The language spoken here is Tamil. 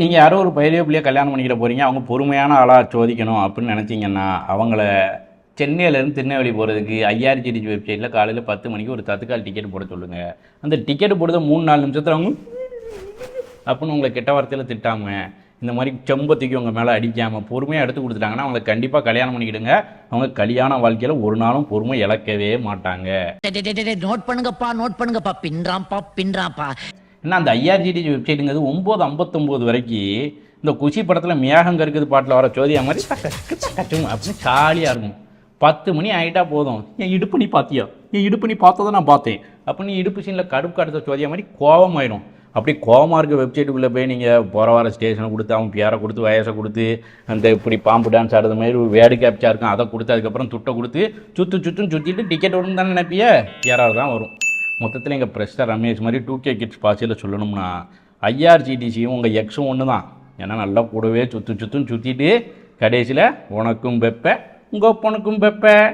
நீங்கள் யாரோ ஒரு பயிரையோ பிள்ளையோ கல்யாணம் பண்ணிக்கிற போகிறீங்க அவங்க பொறுமையான ஆளாக சோதிக்கணும் அப்படின்னு நினச்சிங்கன்னா அவங்கள சென்னையிலேருந்து திருநெல்வேலி போகிறதுக்கு ஐஆர்ஜிடிஜி வெப்சைட்டில் காலையில் பத்து மணிக்கு ஒரு தத்துக்கால் டிக்கெட் போட சொல்லுங்கள் அந்த டிக்கெட் போடுறத மூணு நாலு நிமிஷத்தில் அவங்க அப்படின்னு உங்களை கெட்ட வார்த்தையில் திட்டாமல் இந்த மாதிரி செம்பத்துக்கு உங்கள் மேலே அடிக்காமல் பொறுமையாக எடுத்து கொடுத்துட்டாங்கன்னா அவங்களை கண்டிப்பாக கல்யாணம் பண்ணிக்கிடுங்க. அவங்க கல்யாண வாழ்க்கையில் ஒரு நாளும் பொறுமை இழக்கவே மாட்டாங்க. நோட் பண்ணுங்கப்பா நோட் பண்ணுங்கப்பா. பின்றாம்ப்பா பின்றாம்ப்பா. ஏன்னா அந்த ஐஆர்ஜிடிஜி வெப்சைட்டுங்கிறது ஒம்பது ஐம்பத்தொம்போது வரைக்கும் இந்த குஷி படத்தில் மியாகம் கருக்குது பாட்டில் வர சோதியா மாதிரி கட்டும் அப்படின்னு ஜாலியாக இருக்கும். பத்து மணி ஆகிட்டா போதும். என் இடுப்பு நீ பார்த்தியா என் இடுப்பு நீ பார்த்ததை நான் பார்த்தேன். அப்போ நீ இடுப்பு சீனில் கடுப்பு கடுத்த சோதியா மாதிரி கோபமாயிடும் அப்படி கோவமாக இருக்க வெப்சைட்டுக்குள்ளே போய் நீங்கள் போகிற வர ஸ்டேஷனை கொடுத்து அவன் பேரை கொடுத்து வயசை கொடுத்து அந்த இப்படி பாம்பு டான்ஸ் ஆடுறது மாதிரி ஒரு வேடு கேப்ச்சா இருக்கும் அதை கொடுத்து அதுக்கப்புறம் துட்டை கொடுத்து சுற்று சுற்றுன்னு சுற்றிட்டு டிக்கெட் ஒன்று தானே நினைப்பிய? யாராவது தான் வரும். மொத்தத்தில் எங்கள் பிரஸ்டர் ரமேஷ் மாதிரி டூ கே கிட்ஸ் பாசியில் சொல்லணும்னா ஐஆர்சிடிசியும் உங்கள் எக்ஸும் ஒன்று தான் ஏன்னா நல்லா கூடவே சுற்று சுற்றும் சுற்றிட்டு கடைசியில் உனக்கும் வெப்ப உங்கள் பொண்ணுக்கும் வெப்பேன்